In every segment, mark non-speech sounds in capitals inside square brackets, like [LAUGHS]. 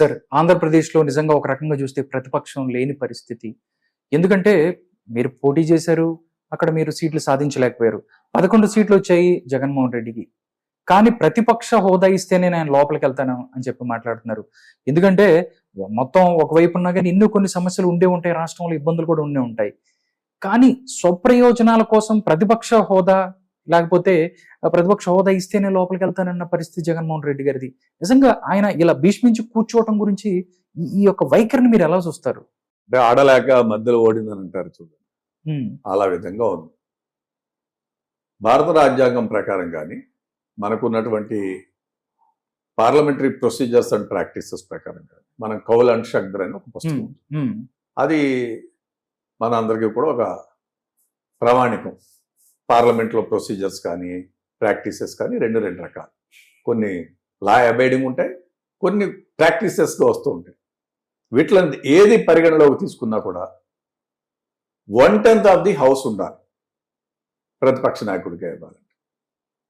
Sir ఆంధ్రప్రదేశ్లో నిజంగా ఒక రకంగా చూస్తే ప్రతిపక్షం లేని పరిస్థితి. ఎందుకంటే మీరు పోటీ చేశారు అక్కడ మీరు సీట్లు సాధించలేకపోయారు. పదకొండు సీట్లు వచ్చాయి జగన్మోహన్ రెడ్డికి. కానీ ప్రతిపక్ష హోదా ఇస్తేనే నేను లోపలికి వెళ్తాను అని చెప్పి మాట్లాడుతున్నారు. ఎందుకంటే మొత్తం ఒకవైపు ఉన్నా కానీ ఎన్నో కొన్ని సమస్యలు ఉండే ఉంటాయి రాష్ట్రంలో ఇబ్బందులు కూడా ఉండే ఉంటాయి. కానీ స్వప్రయోజనాల కోసం ప్రతిపక్ష హోదా లేకపోతే ప్రతిపక్ష హోదా ఇస్తేనే లోపలికి వెళ్తానన్న పరిస్థితి జగన్మోహన్ రెడ్డి గారిది. నిజంగా ఆయన ఇలా భీష్మించి కూర్చోవటం గురించి ఈ- యొక్క వైఖరిని మీరు ఎలా చూస్తారు? అంటే ఆడలేక మధ్యలో ఓడిందని అంటారు చూడండి. అలా విధంగా ఉంది. భారత రాజ్యాంగం ప్రకారం కానీ మనకున్నటువంటి పార్లమెంటరీ ప్రొసీజర్స్ అండ్ ప్రాక్టీసెస్ ప్రకారం కానీ మనం కౌల్ అండ్ షగ్దర్ అని ఒక పుస్తకం అది మన అందరికీ కూడా ఒక ప్రామాణికం. పార్లమెంట్లో ప్రొసీజర్స్ కానీ ప్రాక్టీసెస్ కానీ రెండు రెండు రకాలు. కొన్ని లా అబైడింగ్ ఉంటాయి కొన్ని ప్రాక్టీసెస్గా వస్తూ ఉంటాయి. వీటిలో ఏది పరిగణలోకి తీసుకున్నా కూడా one tenth of the house ఉండాలి. ప్రతిపక్ష నాయకుడిగా ఇవ్వాలంటే.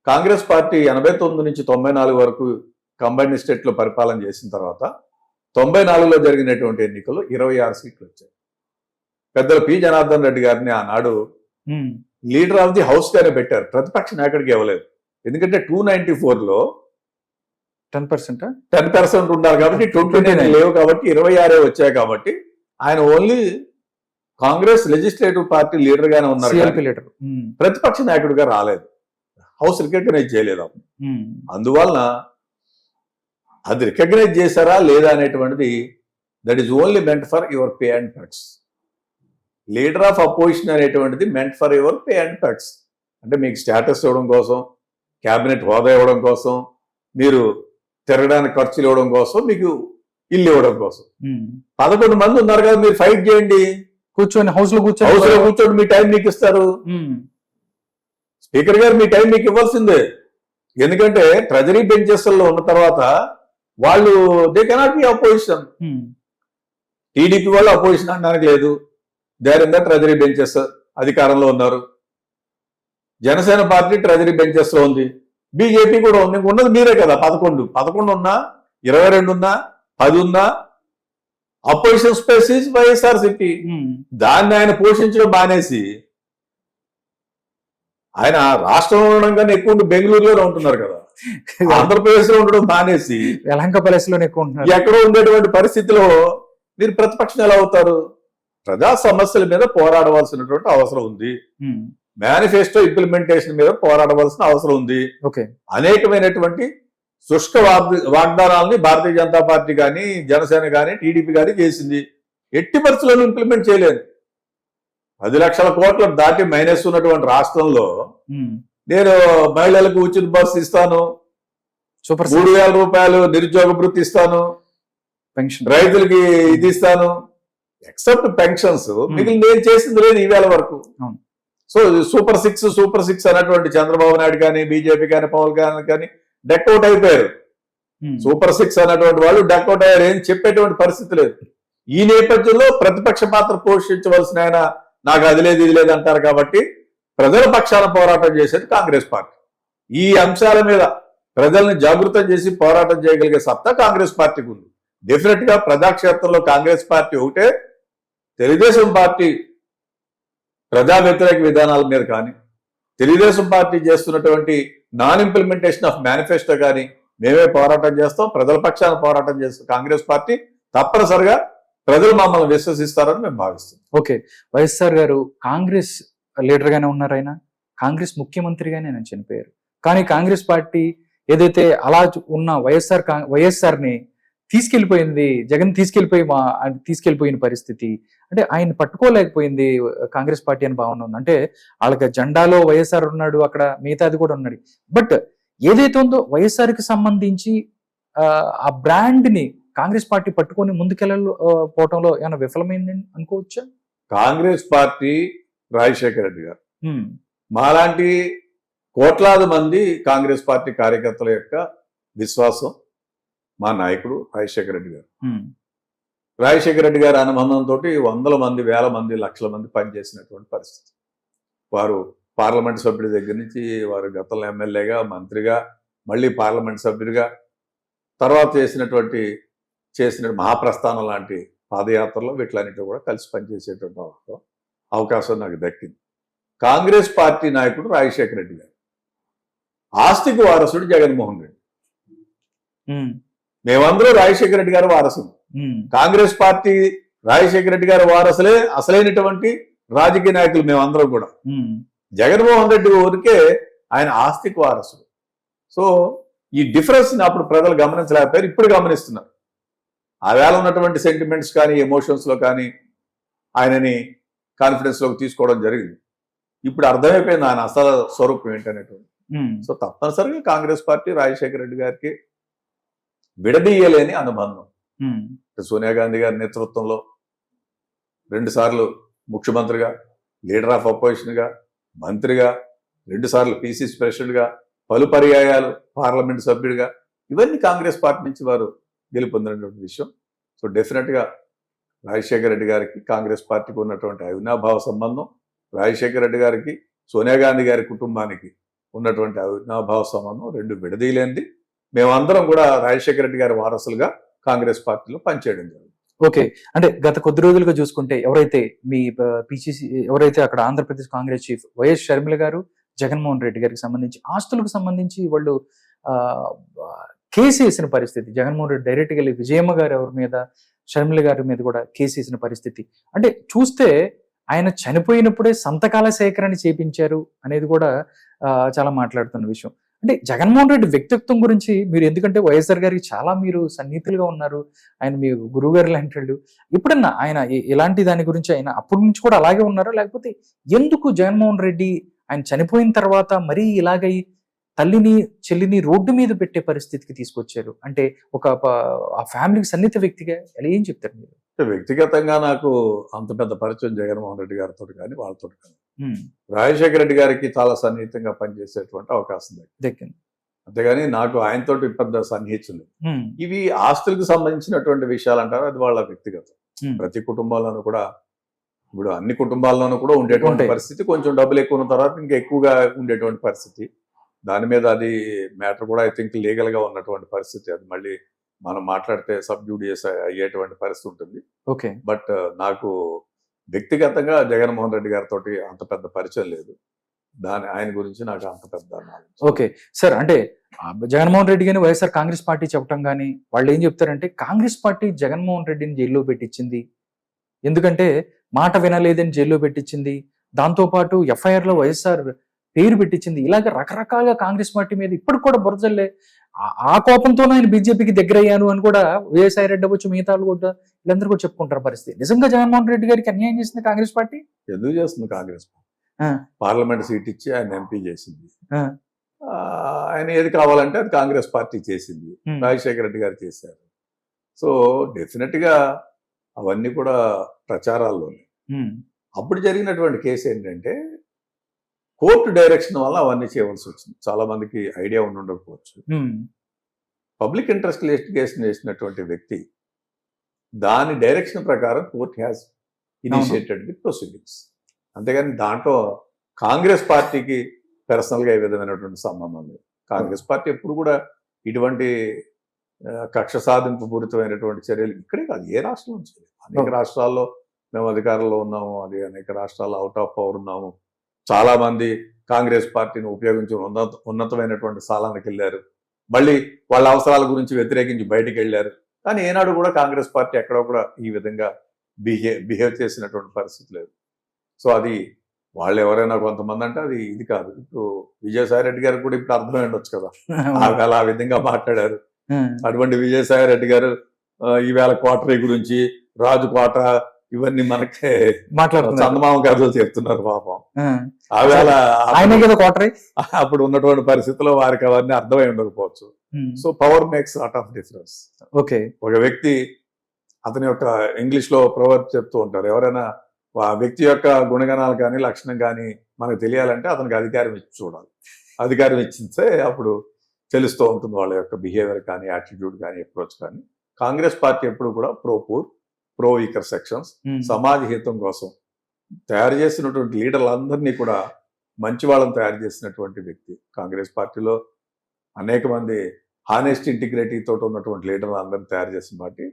కాంగ్రెస్ పార్టీ ఎనభై తొమ్మిది నుంచి తొంభై నాలుగు వరకు కంబైన్ స్టేట్లో పరిపాలన చేసిన తర్వాత తొంభై నాలుగులో జరిగినటువంటి ఎన్నికలు ఇరవై ఆరు సీట్లు వచ్చాయి. పెద్దలు పి. జనార్దన్ రెడ్డి గారిని ఆనాడు లీడర్ ఆఫ్ ది హౌస్ గానే పెట్టారు. ప్రతిపక్ష నాయకుడికి ఇవ్వలేదు. ఎందుకంటే టూ నైన్టీ లో టెన్ పర్సెంట్ టెన్ పర్సెంట్ ఉండాలి కాబట్టి ట్వంటీ నైన్ 29 లేవు కాబట్టి ఇరవై ఆరే వచ్చాయి కాబట్టి ఆయన only Congress legislative party leader గానే ఉన్నారు లీడర్. ప్రతిపక్ష నాయకుడిగా రాలేదు. హౌస్ రికగ్నైజ్ చేయలేదు అందువలన అది రికగ్నైజ్ చేశారా లేదా అనేటువంటిది that is only meant for your pay and perks leader of opposition అనేటువంటిది meant for your pay and perks అంటే మీకు స్టేటస్ ఇవ్వడం కోసం క్యాబినెట్ హోదా ఇవ్వడం కోసం మీరు తిరగడానికి ఖర్చులు ఇవ్వడం కోసం మీకు ఇల్లు ఇవ్వడం కోసం. ఉమ్. పదకొండు మంది ఉన్నారు కదా మీరు ఫైట్ చేయండి. కూర్చొని హౌస్లో హౌస్లో కూర్చొని కూర్చోండి మీ టైం మీకు ఇస్తారు. స్పీకర్ గారు మీ టైం మీకు ఇవ్వాల్సిందే. ఎందుకంటే ట్రెజరీ బెంచెస్లో ఉన్న తర్వాత వాళ్ళు they cannot be opposition TDP వాళ్ళు అపోజిషన్ అనడానికి లేదు. They're in the treasury benches అధికారంలో ఉన్నారు. జనసేన పార్టీ ట్రెజరీ బెంచెస్లో ఉంది. బీజేపీ కూడా ఉంది. ఉన్నది మీరే కదా పదకొండు. పదకొండు ఉన్నా ఇరవై రెండు ఉన్నా పది ఉన్నా అపోజిషన్ స్పేస్ వైఎస్ఆర్సిపి దాన్ని ఆయన పోషించడం మానేసి ఆయన రాష్ట్రంలో ఉండడం కన్నా ఎక్కువ బెంగళూరులోనే ఉంటున్నారు కదా. [LAUGHS] ఆంధ్రప్రదేశ్లో ఉండడం మానేసి యలహంక ప్యాలెస్లోనే ఎక్కువ ఎక్కడో ఉండేటువంటి పరిస్థితిలో మీరు ప్రతిపక్షం ఎలా అవుతారు? ప్రజా సమస్యల మీద పోరాడవలసినటువంటి అవసరం ఉంది. మేనిఫెస్టో ఇంప్లిమెంటేషన్ మీద పోరాడవలసిన అవసరం ఉంది. ఓకే అనేకమైనటువంటి శుష్క వాగ్- వాగ్దానాలని భారతీయ జనతా పార్టీ కానీ జనసేన కానీ టీడీపీ కానీ చేసింది. ఎట్టి పరిస్థితులను ఇంప్లిమెంట్ చేయలేదు. పది లక్షల కోట్ల దాటి మైనస్ ఉన్నటువంటి రాష్ట్రంలో ఉమ్, నేను మహిళలకు ఉచిత బస్సు ఇస్తాను. సూపర్ మూడు వేల రూపాయలు నిరుద్యోగ వృత్తి ఇస్తాను. పెన్షన్ రైతులకి ఇది ఇస్తాను. ఎక్సెప్ట్ పెన్షన్స్ మిగిలిన నేను చేసింది లేదు ఈవేళ వరకు. So super six super six అన్నటువంటి చంద్రబాబు నాయుడు కానీ బీజేపీ కానీ పవన్ కళ్యాణ్ కానీ డక్అవుట్ అయిపోయారు. సూపర్ సిక్స్ అన్నటువంటి వాళ్ళు డక్అవుట్ అయ్యారు ఏం చెప్పేటువంటి పరిస్థితి లేదు. ఈ నేపథ్యంలో ప్రతిపక్ష పాత్ర పోషించవలసిన ఆయన నాకు అది లేదు ఇది లేదు అంటారు కాబట్టి ప్రజల పక్షాన పోరాటం చేసేది కాంగ్రెస్ పార్టీ. ఈ అంశాల మీద ప్రజల్ని జాగృతం చేసి పోరాటం చేయగలిగే సత్తా కాంగ్రెస్ పార్టీకి ఉంది. డెఫినెట్గా ప్రజాక్షేత్రంలో కాంగ్రెస్ పార్టీ ఒకటే. తెలుగుదేశం పార్టీ ప్రజా వ్యతిరేక విధానాల మీద కానీ తెలుగుదేశం పార్టీ చేస్తున్నటువంటి నాన్ ఇంప్లిమెంటేషన్ ఆఫ్ మేనిఫెస్టో కానీ మేమే పోరాటం చేస్తాం ప్రజల పక్షాన పోరాటం చేస్తాం. కాంగ్రెస్ పార్టీ తప్పనిసరిగా ప్రజలు మమ్మల్ని విశ్వసిస్తారని మేము భావిస్తున్నాం. ఓకే. వైఎస్ఆర్ గారు కాంగ్రెస్ లీడర్గానే ఉన్నారు ఆయన. కాంగ్రెస్ ముఖ్యమంత్రిగానే ఆయన చనిపోయారు. కానీ కాంగ్రెస్ పార్టీ ఏదైతే అలా ఉన్న వైఎస్ఆర్ కా- వైఎస్ఆర్ని తీసుకెళ్ళిపోయింది జగన్ తీసుకెళ్ళిపోయి మా తీసుకెళ్ళిపోయిన పరిస్థితి. అంటే ఆయన పట్టుకోలేకపోయింది కాంగ్రెస్ పార్టీ అని భావన ఉంది. అంటే వాళ్ళకి జెండాలో వైఎస్ఆర్ ఉన్నాడు అక్కడ మిగతాది కూడా ఉన్నాడు. బట్ ఏదైతే ఉందో వైఎస్ఆర్కి సంబంధించి ఆ, బ్రాండ్ని కాంగ్రెస్ పార్టీ పట్టుకొని ముందుకెళ్ళ పోవటంలో ఏమైనా విఫలమైంది అనుకోవచ్చా? కాంగ్రెస్ పార్టీ రాజశేఖర రెడ్డి గారు. మాలాంటి కోట్లాది మంది కాంగ్రెస్ పార్టీ కార్యకర్తల యొక్క విశ్వాసం మా నాయకుడు రాజశేఖర రెడ్డి గారు. రాజశేఖర రెడ్డి గారి అనుబంధంతో వందల మంది వేల మంది లక్షల మంది పనిచేసినటువంటి పరిస్థితి. వారు పార్లమెంట్ సభ్యుడి దగ్గర నుంచి వారు గతంలో ఎమ్మెల్యేగా మంత్రిగా మళ్ళీ పార్లమెంట్ సభ్యుడిగా తర్వాత చేసినటువంటి చేసిన మహాప్రస్థానం లాంటి పాదయాత్రలో వీటిలన్నింటిలో కూడా కలిసి పనిచేసేటువంటి అవకాశం- అవకాశం నాకు దక్కింది. కాంగ్రెస్ పార్టీ నాయకుడు రాజశేఖర రెడ్డి గారు. ఆస్తికి వారసుడు జగన్మోహన్ రెడ్డి. మేమందరూ రాజశేఖర రెడ్డి గారు వారసులు. కాంగ్రెస్ పార్టీ రాజశేఖర రెడ్డి గారి వారసులే అసలైనటువంటి రాజకీయ నాయకులు మేమందరం కూడా. జగన్మోహన్ రెడ్డి ఊరికే ఆయన ఆస్తికి వారసుడు. సో ఈ డిఫరెన్స్ని అప్పుడు ప్రజలు గమనించలేకపోయారు ఇప్పుడు గమనిస్తున్నారు. ఆ వేళ ఉన్నటువంటి సెంటిమెంట్స్ కానీ ఎమోషన్స్లో కానీ ఆయనని కాన్ఫిడెన్స్లోకి తీసుకోవడం జరిగింది. ఇప్పుడు అర్థమైపోయింది ఆయన అసలు స్వరూపం ఏంటనేటువంటి సో తప్పనిసరిగా కాంగ్రెస్ పార్టీ రాజశేఖర రెడ్డి గారికి విడదీయలేని అనుబంధం. సోనియా గాంధీ గారి నేతృత్వంలో రెండు సార్లు ముఖ్యమంత్రిగా లీడర్ ఆఫ్ అపోజిషన్గా మంత్రిగా రెండు సార్లు పిసిసి ప్రెసిడెంట్గా పలు పర్యాయాలు పార్లమెంట్ సభ్యుడిగా ఇవన్నీ కాంగ్రెస్ పార్టీ నుంచి వారు గెలుపొందినటువంటి విషయం. సో డెఫినెట్గా రాజశేఖర రెడ్డి గారికి కాంగ్రెస్ పార్టీకి ఉన్నటువంటి అవినాభావ సంబంధం రాజశేఖర రెడ్డి గారికి సోనియా గాంధీ గారి కుటుంబానికి ఉన్నటువంటి అవినాభావ సంబంధం రెండు విడదీయలేనిది. మేమందరం కూడా రాజశేఖర రెడ్డి గారి వారసులుగా కాంగ్రెస్ పార్టీలో పనిచేయడం జరిగింది. ఓకే. అంటే గత కొద్ది రోజులుగా చూసుకుంటే ఎవరైతే మీ పిసిసి ఎవరైతే అక్కడ Andhra Pradesh Congress chief YS Sharmila గారు జగన్మోహన్ రెడ్డి గారికి సంబంధించి ఆస్తులకు సంబంధించి వాళ్ళు ఆ, కేసు వేసిన పరిస్థితి జగన్మోహన్ రెడ్డి డైరెక్ట్గా వెళ్ళి విజయమ్మ గారు ఎవరి మీద షర్మిల గారి మీద కూడా కేసు వేసిన పరిస్థితి. అంటే చూస్తే ఆయన చనిపోయినప్పుడే సంతకాల సేకరణ చేపించారు అనేది కూడా చాలా మాట్లాడుతున్న విషయం. అంటే జగన్మోహన్ రెడ్డి వ్యక్తిత్వం గురించి మీరు ఎందుకంటే వైఎస్ఆర్ గారికి చాలా మీరు సన్నిహితులుగా ఉన్నారు. ఆయన మీ గురువు గారు లాంటి వాళ్ళు ఎప్పుడన్నా ఆయన ఇలాంటి దాని గురించి ఆయన అప్పటి నుంచి కూడా అలాగే ఉన్నారా? లేకపోతే ఎందుకు జగన్మోహన్ రెడ్డి ఆయన చనిపోయిన తర్వాత మరీ ఇలాగై తల్లిని చెల్లిని రోడ్డు మీద పెట్టే పరిస్థితికి తీసుకొచ్చారు? అంటే ఒక ఆ ఫ్యామిలీకి సన్నిహిత వ్యక్తిగా ఎలా ఏం చెప్తారు మీరు? వ్యక్తిగతంగా నాకు అంత పెద్ద పరిచయం జగన్మోహన్ రెడ్డి గారితో కానీ వాళ్ళతో కానీ రాజశేఖర రెడ్డి గారికి చాలా సన్నిహితంగా పనిచేసేటువంటి అవకాశం దక్కింది. అంతేగాని నాకు ఆయనతోటి పెద్ద సన్నిహితం లేదు. ఉమ్, ఇవి ఆస్తులకు సంబంధించినటువంటి విషయాలు అంటారు అది వాళ్ళ వ్యక్తిగతం. ప్రతి కుటుంబాల్లోనూ కూడా ఇప్పుడు అన్ని కుటుంబాల్లోనూ కూడా ఉండేటువంటి. పరిస్థితి. కొంచెం డబ్బులు ఎక్కువ ఉన్న తర్వాత ఇంకా ఎక్కువగా ఉండేటువంటి పరిస్థితి. దాని మీద అది మ్యాటర్ కూడా ఐ థింక్ లీగల్గా ఉన్నటువంటి పరిస్థితి. అది మళ్ళీ మనం మాట్లాడితే సబ్జూడియస్ అయ్యేటువంటి పరిస్థితి ఉంటుంది. ఓకే. బట్ నాకు వ్యక్తిగతంగా జగన్మోహన్ రెడ్డి గారితో అంత పెద్ద పరిచయం లేదు. దాని ఆయన గురించి నాకు అంత పెద్ద ఓకే. సార్ అంటే జగన్మోహన్ రెడ్డి కానీ వైఎస్ఆర్ కాంగ్రెస్ పార్టీ చెప్పడం కానీ వాళ్ళు ఏం చెప్తారంటే కాంగ్రెస్ పార్టీ జగన్మోహన్ రెడ్డిని జైల్లో పెట్టించింది ఎందుకంటే మాట వినలేదని జైల్లో పెట్టించింది దాంతోపాటు ఎఫ్ఐఆర్లో వైఎస్ఆర్ పేరు పెట్టించింది ఇలాగ రకరకాలుగా కాంగ్రెస్ పార్టీ మీద ఇప్పటికి కూడా బురజల్లే ఆ- ఆ కోపంతో ఆయన బీజేపీకి దగ్గర అయ్యాను అని కూడా విజయసాయి రెడ్డి అవ్వచ్చు మిగతా కూడా వీళ్ళందరూ కూడా చెప్పుకుంటారు పరిస్థితి. నిజంగా జగన్మోహన్ రెడ్డి గారికి అన్యాయం చేసింది కాంగ్రెస్ పార్టీ? ఎందుకు చేస్తుంది కాంగ్రెస్. పార్లమెంట్ సీట్ ఇచ్చి ఆయన ఎంపీ చేసింది. ఆయన ఏది కావాలంటే అది కాంగ్రెస్ పార్టీ చేసింది. రాజశేఖర రెడ్డి గారు చేశారు. సో డెఫినెట్గా అవన్నీ కూడా ప్రచారాల్లోనే. అప్పుడు జరిగినటువంటి కేసు ఏంటంటే కోర్టు డైరెక్షన్ వల్ల అవన్నీ చేయవలసి వచ్చింది. చాలా మందికి ఐడియా ఉండి ఉండకపోవచ్చు. పబ్లిక్ ఇంట్రెస్ట్ లిటిగేషన్ చేసినటువంటి వ్యక్తి దాని డైరెక్షన్ ప్రకారం court has initiated the proceedings. అంతేగాని దాంట్లో కాంగ్రెస్ పార్టీకి personal గా ఏ విధమైనటువంటి సంబంధం లేదు. కాంగ్రెస్ పార్టీ ఎప్పుడు కూడా ఇటువంటి కక్ష సాధింపు పూరితమైనటువంటి చర్యలు ఇక్కడే కాదు ఏ రాష్ట్రం నుంచి అనేక. రాష్ట్రాల్లో మేము అధికారంలో ఉన్నాము అది అనేక రాష్ట్రాల్లో అవుట్ ఆఫ్ పవర్ ఉన్నాము. చాలా మంది కాంగ్రెస్ పార్టీని ఉపయోగించి ఉన్నత ఉన్నతమైనటువంటి స్థానానికి వెళ్ళారు. మళ్ళీ వాళ్ళ అవసరాల గురించి వ్యతిరేకించి బయటికి వెళ్ళారు. కానీ ఏనాడు కూడా కాంగ్రెస్ పార్టీ ఎక్కడో కూడా ఈ విధంగా బిహే బిహేవ్ చేసినటువంటి పరిస్థితి లేదు. సో అది వాళ్ళు ఎవరైనా కొంతమంది అంటే అది ఇది కాదు. ఇప్పుడు విజయసాయి రెడ్డి గారికి కూడా ఇప్పుడు అర్థమై ఉండొచ్చు కదా. ఆ వేళ ఆ విధంగా మాట్లాడారు. అటువంటి విజయసాయి రెడ్డి గారు ఈవేళ క్వార్టరీ గురించి రాజు కోట ఇవన్నీ మనకి మాట్లాడుతున్నారు. చందమామ కథలు చెప్తున్నారు పాపం. ఆయనే కదా కోటరీ అప్పుడు ఉన్నటువంటి పరిస్థితుల్లో వారికి అవన్నీ అర్థమై ఉండకపోవచ్చు. So power makes lot of difference okay. ఒక వ్యక్తి అతని యొక్క ఇంగ్లీష్లో ప్రవర్తి చెప్తూ ఉంటారు. ఎవరైనా ఆ వ్యక్తి యొక్క గుణగణాలు కానీ లక్షణం కానీ మనకు తెలియాలంటే అతనికి అధికారం ఇచ్చి చూడాలి. అధికారం ఇచ్చితే అప్పుడు తెలుస్తూ ఉంటుంది వాళ్ళ యొక్క బిహేవియర్ కానీ యాటిట్యూడ్ కానీ అప్రోచ్ కానీ. కాంగ్రెస్ పార్టీ ఎప్పుడు కూడా ప్రో పూర్ వీకర్ సెక్షన్స్ సమాజ హితం కోసం తయారు చేసినటువంటి లీడర్లందరినీ కూడా మంచి వాళ్ళని తయారు చేసినటువంటి వ్యక్తి. కాంగ్రెస్ పార్టీలో అనేక మంది హానెస్ట్ ఇంటిగ్రిటీ తోటి ఉన్నటువంటి లీడర్లు అందరినీ తయారు చేసిన పార్టీ.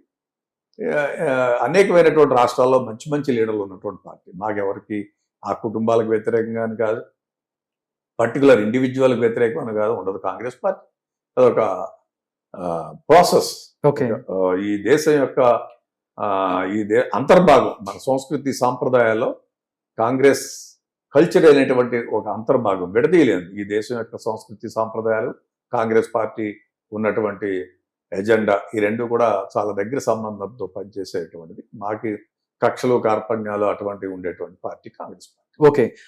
అనేకమైనటువంటి రాష్ట్రాల్లో మంచి మంచి లీడర్లు ఉన్నటువంటి పార్టీ. మాకెవరికి ఆ కుటుంబాలకు వ్యతిరేకంగా అని కాదు పర్టికులర్ ఇండివిజువల్కి వ్యతిరేకం అని కాదు ఉండదు కాంగ్రెస్ పార్టీ. అదొక ప్రాసెస్. ఓకే. ఈ దేశం యొక్క ఈ దే అంతర్భాగం మన సంస్కృతి సాంప్రదాయాల్లో కాంగ్రెస్ కల్చర్ అనేటువంటి ఒక అంతర్భాగం విడదీయలేదు. ఈ దేశం యొక్క సంస్కృతి సాంప్రదాయాలు కాంగ్రెస్ పార్టీ ఉన్నటువంటి ఎజెండా ఈ రెండు కూడా చాలా దగ్గర సంబంధంతో పనిచేసేటువంటిది. మాకి కక్షలు కార్పణ్యాలు అటువంటివి ఉండేటువంటి పార్టీ కాంగ్రెస్ పార్టీ. ఓకే.